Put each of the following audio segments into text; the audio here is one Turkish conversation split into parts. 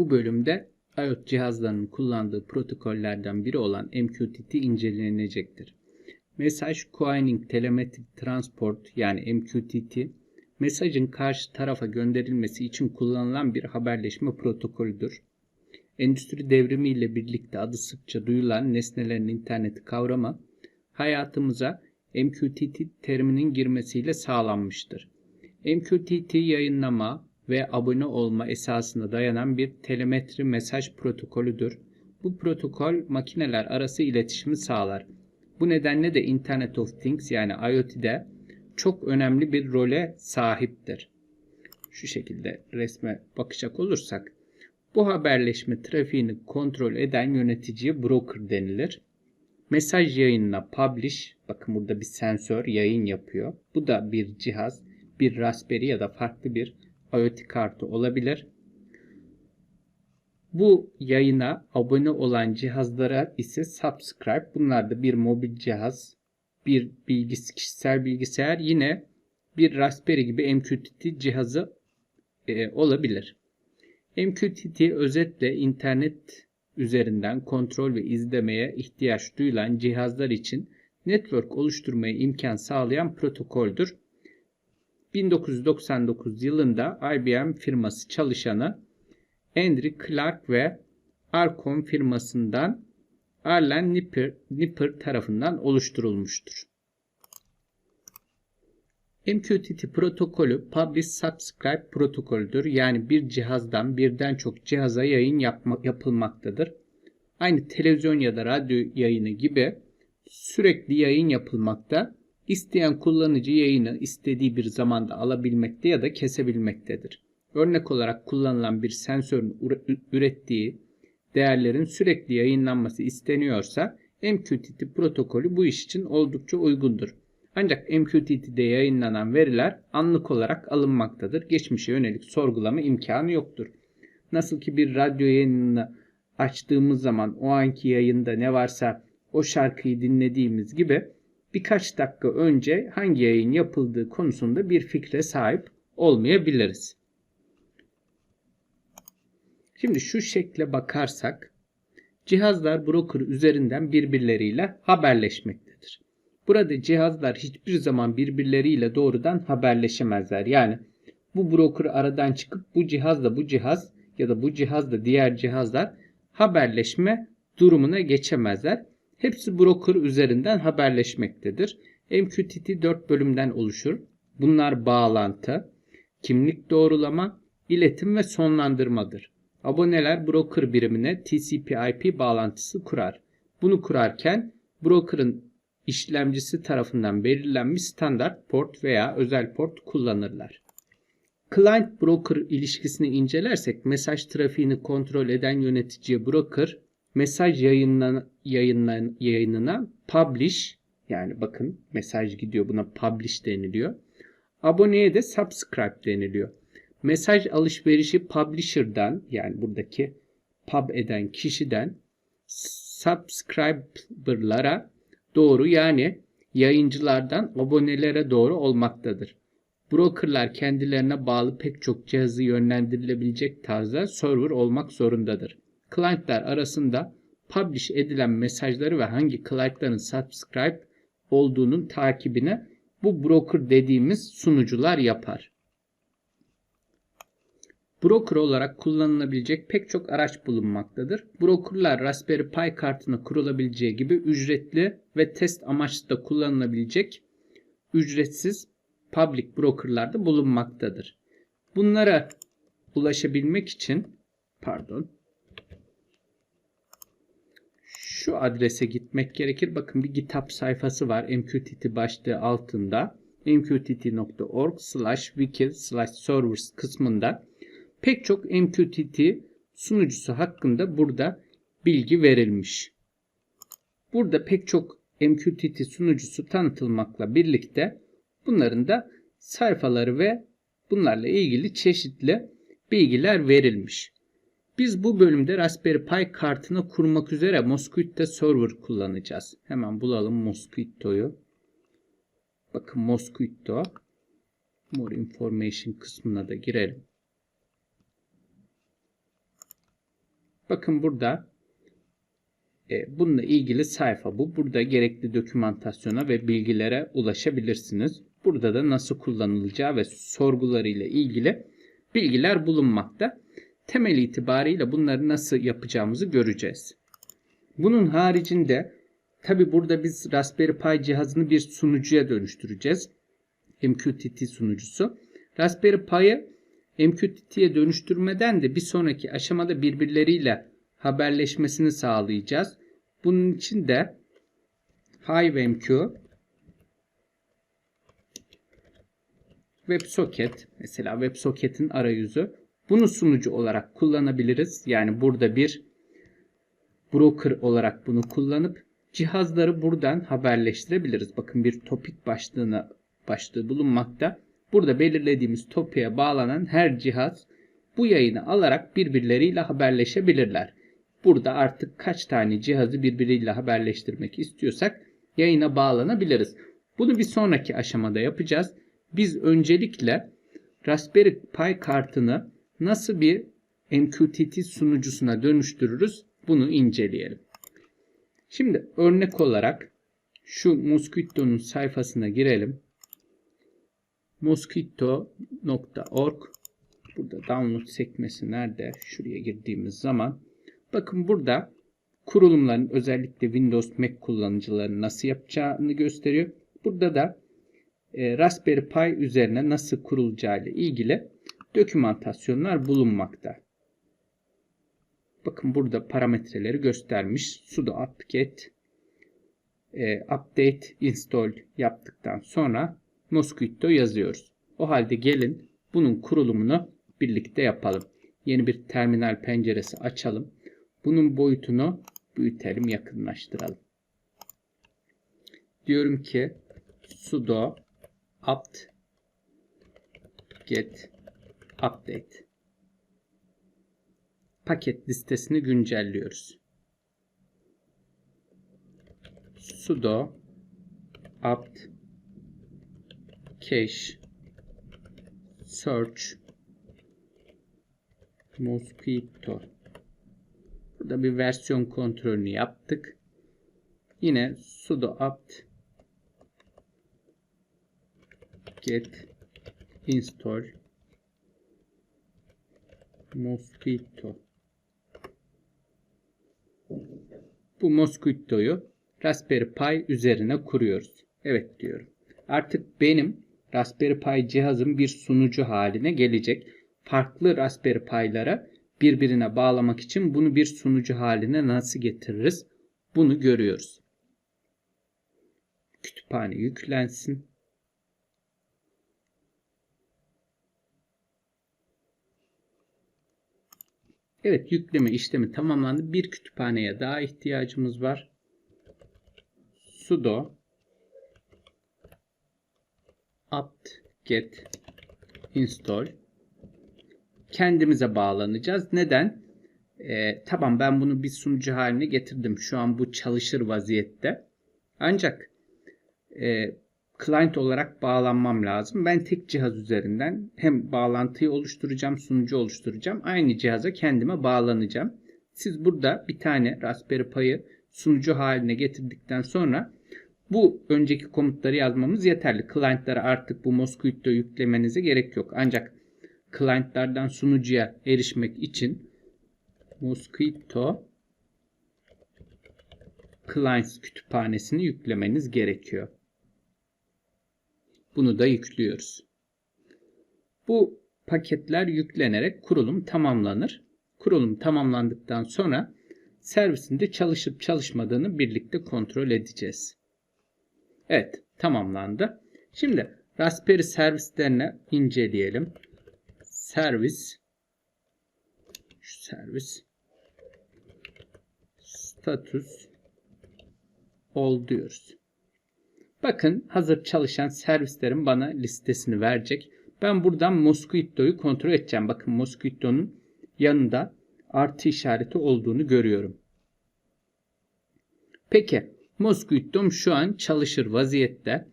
Bu bölümde IoT cihazlarının kullandığı protokollerden biri olan MQTT incelenecektir. Mesaj Queuing Telemetry Transport yani MQTT, mesajın karşı tarafa gönderilmesi için kullanılan bir haberleşme protokolüdür. Endüstri devrimi ile birlikte adı sıkça duyulan nesnelerin interneti kavramı hayatımıza MQTT teriminin girmesiyle sağlanmıştır. MQTT yayınlama ve abone olma esasına dayanan bir telemetri mesaj protokolüdür. Bu protokol makineler arası iletişimi sağlar. Bu nedenle de Internet of Things yani IoT'de çok önemli bir role sahiptir. Şu şekilde resme bakacak olursak bu haberleşme trafiğini kontrol eden yöneticiye broker denilir. Mesaj yayınına publish, bakın burada bir sensör yayın yapıyor. Bu da bir cihaz, bir Raspberry ya da farklı bir IoT kartı olabilir. Bu yayına abone olan cihazlara ise subscribe. Bunlar da bir mobil cihaz, bir bilgis kişisel bilgisayar yine bir Raspberry gibi MQTT cihazı e, olabilir. MQTT özetle internet üzerinden kontrol ve izlemeye ihtiyaç duyulan cihazlar için network oluşturmaya imkan sağlayan protokoldür. 1999 yılında IBM firması çalışanı Andrew Clark ve Arcom firmasından Arlen Nipper, Nipper tarafından oluşturulmuştur. MQTT protokolü Publish Subscribe protokolüdür. Yani bir cihazdan birden çok cihaza yayın yapma, yapılmaktadır. Aynı televizyon ya da radyo yayını gibi sürekli yayın yapılmakta. İsteyen kullanıcı yayını istediği bir zamanda alabilmekte ya da kesebilmektedir. Örnek olarak kullanılan bir sensörün ürettiği değerlerin sürekli yayınlanması isteniyorsa MQTT protokolü bu iş için oldukça uygundur. Ancak MQTT'de yayınlanan veriler anlık olarak alınmaktadır. Geçmişe yönelik sorgulama imkanı yoktur. Nasıl ki bir radyo yayınını açtığımız zaman o anki yayında ne varsa o şarkıyı dinlediğimiz gibi birkaç dakika önce hangi yayın yapıldığı konusunda bir fikre sahip olmayabiliriz. Şimdi şu şekle bakarsak cihazlar broker üzerinden birbirleriyle haberleşmektedir. Burada cihazlar hiçbir zaman birbirleriyle doğrudan haberleşemezler. Yani bu broker aradan çıkıp bu cihazla bu cihaz ya da bu cihazla diğer cihazlar haberleşme durumuna geçemezler. Hepsi broker üzerinden haberleşmektedir. MQTT 4 bölümden oluşur. Bunlar bağlantı, kimlik doğrulama, iletim ve sonlandırmadır. Aboneler broker birimine TCP/IP bağlantısı kurar. Bunu kurarken broker'ın işlemcisi tarafından belirlenmiş standart port veya özel port kullanırlar. Client broker ilişkisini incelersek mesaj trafiğini kontrol eden yöneticiye broker mesaj yayınlan, yayınlan, yayınına publish yani bakın mesaj gidiyor buna publish deniliyor. Aboneye de subscribe deniliyor. Mesaj alışverişi publisher'dan yani buradaki pub eden kişiden subscriber'lara doğru yani yayıncılardan abonelere doğru olmaktadır. Brokerlar kendilerine bağlı pek çok cihazı yönlendirilebilecek tarzda server olmak zorundadır. Clientler arasında publish edilen mesajları ve hangi clientların subscribe olduğunun takibine bu broker dediğimiz sunucular yapar. Broker olarak kullanılabilecek pek çok araç bulunmaktadır. Brokerlar Raspberry Pi kartına kurulabileceği gibi ücretli ve test amaçlı da kullanılabilecek ücretsiz public brokerlarda bulunmaktadır. Bunlara ulaşabilmek için pardon şu adrese gitmek gerekir. Bakın bir GitHub sayfası var MQTT başlığı altında mqtt.org slash wiki slash servers kısmında pek çok MQTT sunucusu hakkında burada bilgi verilmiş. Burada pek çok MQTT sunucusu tanıtılmakla birlikte bunların da sayfaları ve bunlarla ilgili çeşitli bilgiler verilmiş. Biz bu bölümde Raspberry Pi kartını kurmak üzere Mosquito Server kullanacağız. Hemen bulalım Mosquito'yu. Bakın Mosquito. More Information kısmına da girelim. Bakın burada e, bununla ilgili sayfa bu. Burada gerekli dokümantasyona ve bilgilere ulaşabilirsiniz. Burada da nasıl kullanılacağı ve sorgularıyla ilgili bilgiler bulunmakta. Temel itibariyle bunları nasıl yapacağımızı göreceğiz. Bunun haricinde tabi burada biz Raspberry Pi cihazını bir sunucuya dönüştüreceğiz. MQTT sunucusu. Raspberry Pi'yi MQTT'ye dönüştürmeden de bir sonraki aşamada birbirleriyle haberleşmesini sağlayacağız. Bunun için de HiveMQ WebSocket mesela WebSocket'in arayüzü bunu sunucu olarak kullanabiliriz. Yani burada bir broker olarak bunu kullanıp cihazları buradan haberleştirebiliriz. Bakın bir topik başlığına başlığı bulunmakta. Burada belirlediğimiz topiğe bağlanan her cihaz bu yayını alarak birbirleriyle haberleşebilirler. Burada artık kaç tane cihazı birbiriyle haberleştirmek istiyorsak yayına bağlanabiliriz. Bunu bir sonraki aşamada yapacağız. Biz öncelikle Raspberry Pi kartını nasıl bir MQTT sunucusuna dönüştürürüz bunu inceleyelim. Şimdi örnek olarak şu Mosquito'nun sayfasına girelim. Mosquito.org Burada download sekmesi nerede? Şuraya girdiğimiz zaman bakın burada kurulumların özellikle Windows Mac kullanıcıları nasıl yapacağını gösteriyor. Burada da e, Raspberry Pi üzerine nasıl kurulacağı ile ilgili dokümantasyonlar bulunmakta. Bakın burada parametreleri göstermiş. sudo apt-get e, update install yaptıktan sonra Mosquito yazıyoruz. O halde gelin bunun kurulumunu birlikte yapalım. Yeni bir terminal penceresi açalım. Bunun boyutunu büyütelim, yakınlaştıralım. Diyorum ki sudo apt get update paket listesini güncelliyoruz. sudo apt cache search mosquito burada bir versiyon kontrolünü yaptık. Yine sudo apt get install mosquito bu Mosquito'yu Raspberry Pi üzerine kuruyoruz. Evet diyorum. Artık benim Raspberry Pi cihazım bir sunucu haline gelecek. Farklı Raspberry Pi'lara birbirine bağlamak için bunu bir sunucu haline nasıl getiririz? Bunu görüyoruz. Kütüphane yüklensin. Evet yükleme işlemi tamamlandı. Bir kütüphaneye daha ihtiyacımız var. sudo apt get install kendimize bağlanacağız. Neden? Ee, tamam ben bunu bir sunucu haline getirdim. Şu an bu çalışır vaziyette. Ancak e, client olarak bağlanmam lazım. Ben tek cihaz üzerinden hem bağlantıyı oluşturacağım, sunucu oluşturacağım. Aynı cihaza kendime bağlanacağım. Siz burada bir tane Raspberry Pi'yi sunucu haline getirdikten sonra bu önceki komutları yazmamız yeterli. Client'lara artık bu Mosquito yüklemenize gerek yok. Ancak client'lardan sunucuya erişmek için Mosquito Clients kütüphanesini yüklemeniz gerekiyor. Bunu da yüklüyoruz. Bu paketler yüklenerek kurulum tamamlanır. Kurulum tamamlandıktan sonra servisinde çalışıp çalışmadığını birlikte kontrol edeceğiz. Evet tamamlandı. Şimdi Raspberry servislerini inceleyelim. Servis şu servis status ol diyoruz. Bakın hazır çalışan servislerin bana listesini verecek. Ben buradan Mosquito'yu kontrol edeceğim. Bakın Mosquito'nun yanında artı işareti olduğunu görüyorum. Peki Mosquito'm şu an çalışır vaziyette.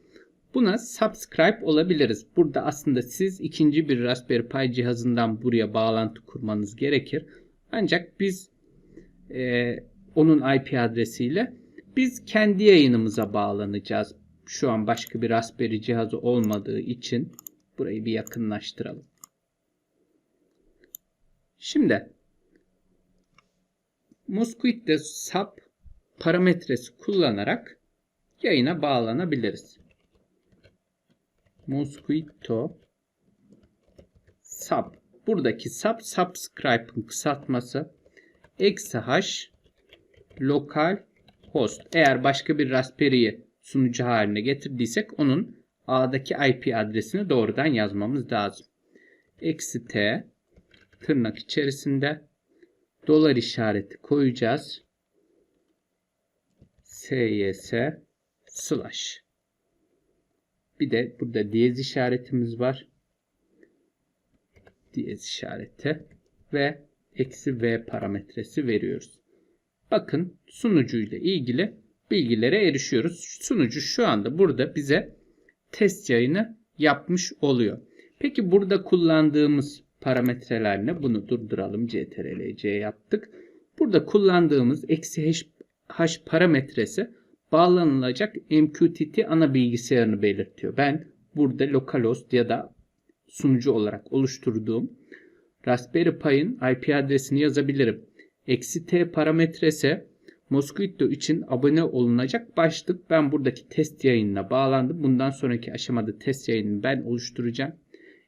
Buna subscribe olabiliriz. Burada aslında siz ikinci bir Raspberry Pi cihazından buraya bağlantı kurmanız gerekir. Ancak biz e, onun IP adresiyle biz kendi yayınımıza bağlanacağız. Şu an başka bir Raspberry cihazı olmadığı için burayı bir yakınlaştıralım. Şimdi Mosquito sub parametresi kullanarak yayına bağlanabiliriz. Mosquito sub. Buradaki sub subscribe'ın kısaltması eksi h lokal host. Eğer başka bir Raspberry'yi sunucu haline getirdiysek onun A'daki IP adresini doğrudan yazmamız lazım. Eksi T tırnak içerisinde dolar işareti koyacağız. SYS slash. Bir de burada diyez işaretimiz var. Diyez işareti ve eksi V parametresi veriyoruz. Bakın sunucuyla ilgili bilgilere erişiyoruz. Sunucu şu anda burada bize test yayını yapmış oluyor. Peki burada kullandığımız parametreler ne? Bunu durduralım. CTRL-C yaptık. Burada kullandığımız eksi h, parametresi bağlanılacak MQTT ana bilgisayarını belirtiyor. Ben burada localhost ya da sunucu olarak oluşturduğum Raspberry Pi'ın IP adresini yazabilirim. Eksi T parametresi Mosquito için abone olunacak başlık. Ben buradaki test yayınına bağlandım. Bundan sonraki aşamada test yayınını ben oluşturacağım.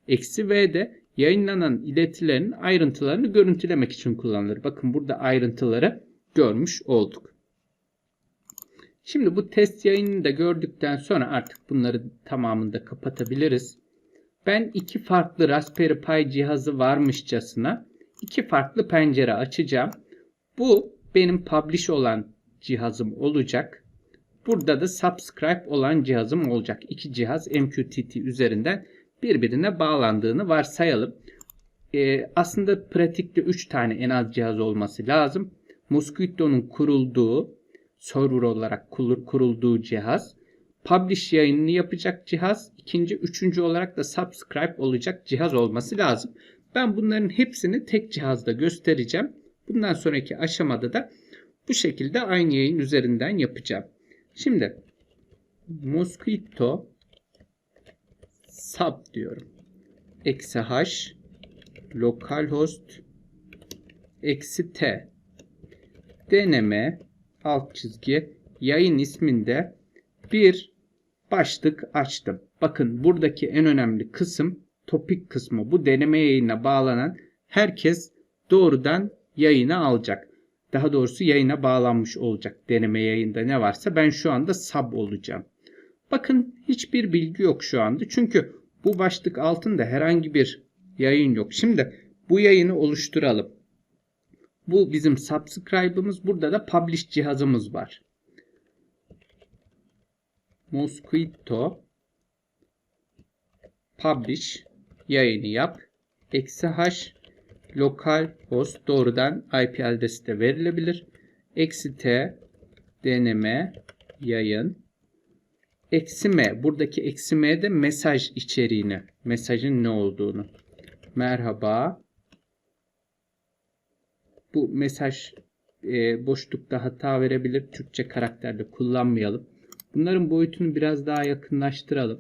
Eksi V de yayınlanan iletilerin ayrıntılarını görüntülemek için kullanılır. Bakın burada ayrıntıları görmüş olduk. Şimdi bu test yayınını da gördükten sonra artık bunları tamamında kapatabiliriz. Ben iki farklı Raspberry Pi cihazı varmışçasına iki farklı pencere açacağım. Bu benim publish olan cihazım olacak. Burada da subscribe olan cihazım olacak. İki cihaz MQTT üzerinden birbirine bağlandığını varsayalım. Ee, aslında pratikte 3 tane en az cihaz olması lazım. Mosquito'nun kurulduğu, server olarak kurulduğu cihaz. Publish yayınını yapacak cihaz. ikinci, üçüncü olarak da subscribe olacak cihaz olması lazım. Ben bunların hepsini tek cihazda göstereceğim. Bundan sonraki aşamada da bu şekilde aynı yayın üzerinden yapacağım. Şimdi Mosquito sub diyorum. Eksi h localhost eksi t deneme alt çizgi yayın isminde bir başlık açtım. Bakın buradaki en önemli kısım topik kısmı. Bu deneme yayına bağlanan herkes doğrudan yayına alacak. Daha doğrusu yayına bağlanmış olacak deneme yayında ne varsa. Ben şu anda sub olacağım. Bakın hiçbir bilgi yok şu anda. Çünkü bu başlık altında herhangi bir yayın yok. Şimdi bu yayını oluşturalım. Bu bizim subscribe'ımız. Burada da publish cihazımız var. Mosquito publish yayını yap. Eksi h lokal host doğrudan IP adresi de verilebilir. Eksi t deneme yayın. Eksi m buradaki eksi m de mesaj içeriğini mesajın ne olduğunu. Merhaba. Bu mesaj e, boşlukta hata verebilir Türkçe karakterde kullanmayalım. Bunların boyutunu biraz daha yakınlaştıralım.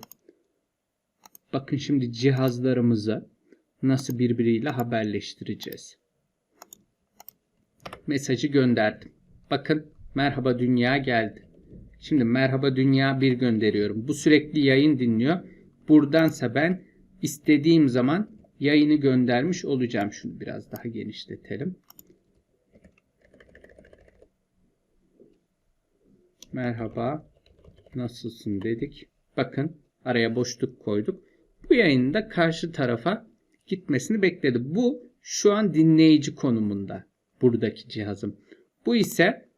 Bakın şimdi cihazlarımızı nasıl birbiriyle haberleştireceğiz. Mesajı gönderdim. Bakın merhaba dünya geldi. Şimdi merhaba dünya bir gönderiyorum. Bu sürekli yayın dinliyor. Buradansa ben istediğim zaman yayını göndermiş olacağım. Şunu biraz daha genişletelim. Merhaba nasılsın dedik. Bakın araya boşluk koyduk. Bu yayını da karşı tarafa gitmesini bekledi. Bu şu an dinleyici konumunda buradaki cihazım. Bu ise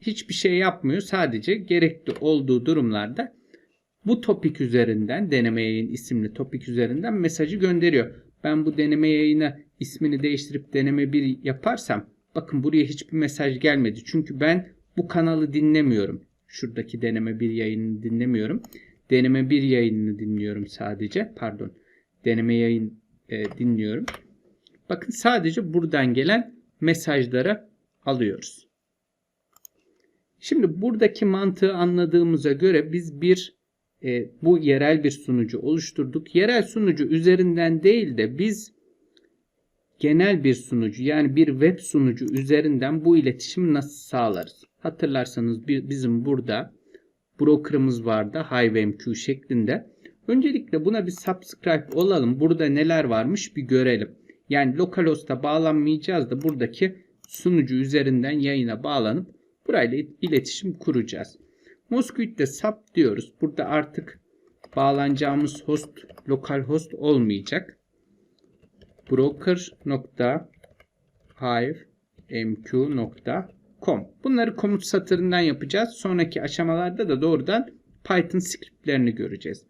hiçbir şey yapmıyor. Sadece gerekli olduğu durumlarda bu topik üzerinden deneme yayın isimli topik üzerinden mesajı gönderiyor. Ben bu deneme yayına ismini değiştirip deneme 1 yaparsam bakın buraya hiçbir mesaj gelmedi. Çünkü ben bu kanalı dinlemiyorum. Şuradaki deneme 1 yayını dinlemiyorum. Deneme 1 yayınını dinliyorum sadece. Pardon. Deneme yayın e, dinliyorum. Bakın sadece buradan gelen mesajlara alıyoruz. Şimdi buradaki mantığı anladığımıza göre biz bir e, bu yerel bir sunucu oluşturduk. Yerel sunucu üzerinden değil de biz genel bir sunucu yani bir web sunucu üzerinden bu iletişimi nasıl sağlarız? Hatırlarsanız bizim burada broker'ımız vardı HiveMQ şeklinde. Öncelikle buna bir subscribe olalım. Burada neler varmış bir görelim. Yani localhost'a bağlanmayacağız da buradaki sunucu üzerinden yayına bağlanıp burayla iletişim kuracağız. Mosquit'te sub diyoruz. Burada artık bağlanacağımız host localhost olmayacak. broker.hivemq.com Bunları komut satırından yapacağız. Sonraki aşamalarda da doğrudan Python scriptlerini göreceğiz.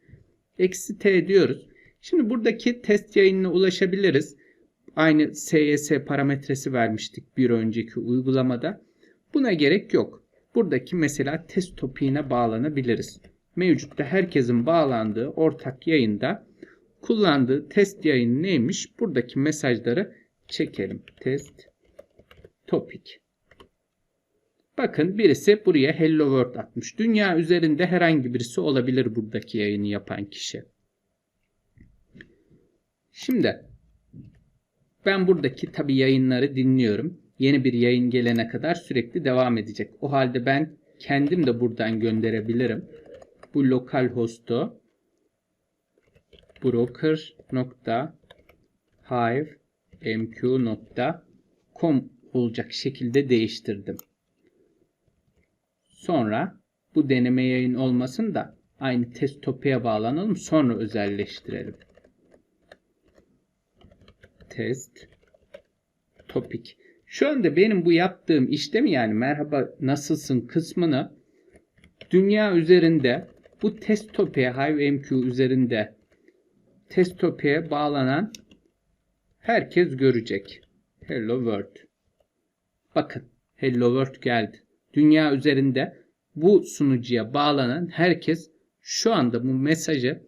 Eksi T diyoruz. Şimdi buradaki test yayınına ulaşabiliriz. Aynı SYS parametresi vermiştik bir önceki uygulamada. Buna gerek yok. Buradaki mesela test topiğine bağlanabiliriz. Mevcutta herkesin bağlandığı ortak yayında kullandığı test yayını neymiş? Buradaki mesajları çekelim. Test topik. Bakın birisi buraya Hello World atmış. Dünya üzerinde herhangi birisi olabilir buradaki yayını yapan kişi. Şimdi ben buradaki tabi yayınları dinliyorum. Yeni bir yayın gelene kadar sürekli devam edecek. O halde ben kendim de buradan gönderebilirim. Bu lokal hostu broker.hivemq.com olacak şekilde değiştirdim. Sonra bu deneme yayın olmasın da aynı test topiğe bağlanalım sonra özelleştirelim. Test topik. Şu anda benim bu yaptığım işlemi yani merhaba nasılsın kısmını dünya üzerinde bu test topiğe HiveMQ üzerinde test topiğe bağlanan herkes görecek. Hello World. Bakın Hello World geldi dünya üzerinde bu sunucuya bağlanan herkes şu anda bu mesajı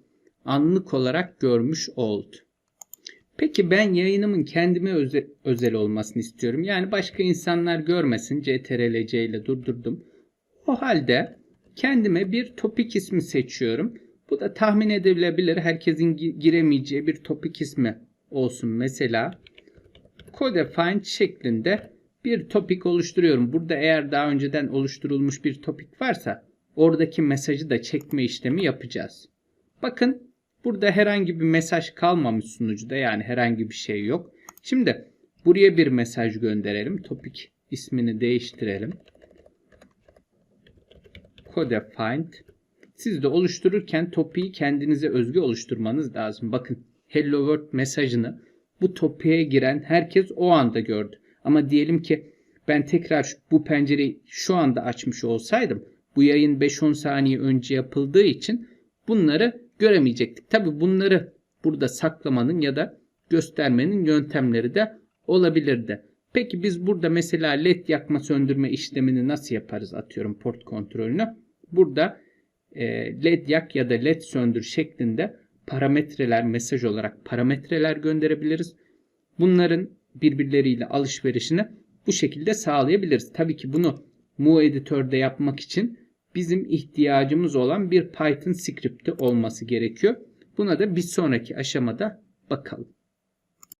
anlık olarak görmüş oldu. Peki ben yayınımın kendime özel, özel olmasını istiyorum. Yani başka insanlar görmesin. CTRL-C ile durdurdum. O halde kendime bir topik ismi seçiyorum. Bu da tahmin edilebilir. Herkesin giremeyeceği bir topik ismi olsun. Mesela codefind şeklinde bir topik oluşturuyorum. Burada eğer daha önceden oluşturulmuş bir topik varsa oradaki mesajı da çekme işlemi yapacağız. Bakın burada herhangi bir mesaj kalmamış sunucuda yani herhangi bir şey yok. Şimdi buraya bir mesaj gönderelim. Topik ismini değiştirelim. Codefind. Siz de oluştururken topiği kendinize özgü oluşturmanız lazım. Bakın Hello World mesajını bu topiğe giren herkes o anda gördü. Ama diyelim ki ben tekrar bu pencereyi şu anda açmış olsaydım bu yayın 5-10 saniye önce yapıldığı için bunları göremeyecektik. Tabi bunları burada saklamanın ya da göstermenin yöntemleri de olabilirdi. Peki biz burada mesela led yakma söndürme işlemini nasıl yaparız atıyorum port kontrolünü. Burada e, led yak ya da led söndür şeklinde parametreler mesaj olarak parametreler gönderebiliriz. Bunların birbirleriyle alışverişini bu şekilde sağlayabiliriz. Tabii ki bunu Mu editörde yapmak için bizim ihtiyacımız olan bir Python script'i olması gerekiyor. Buna da bir sonraki aşamada bakalım.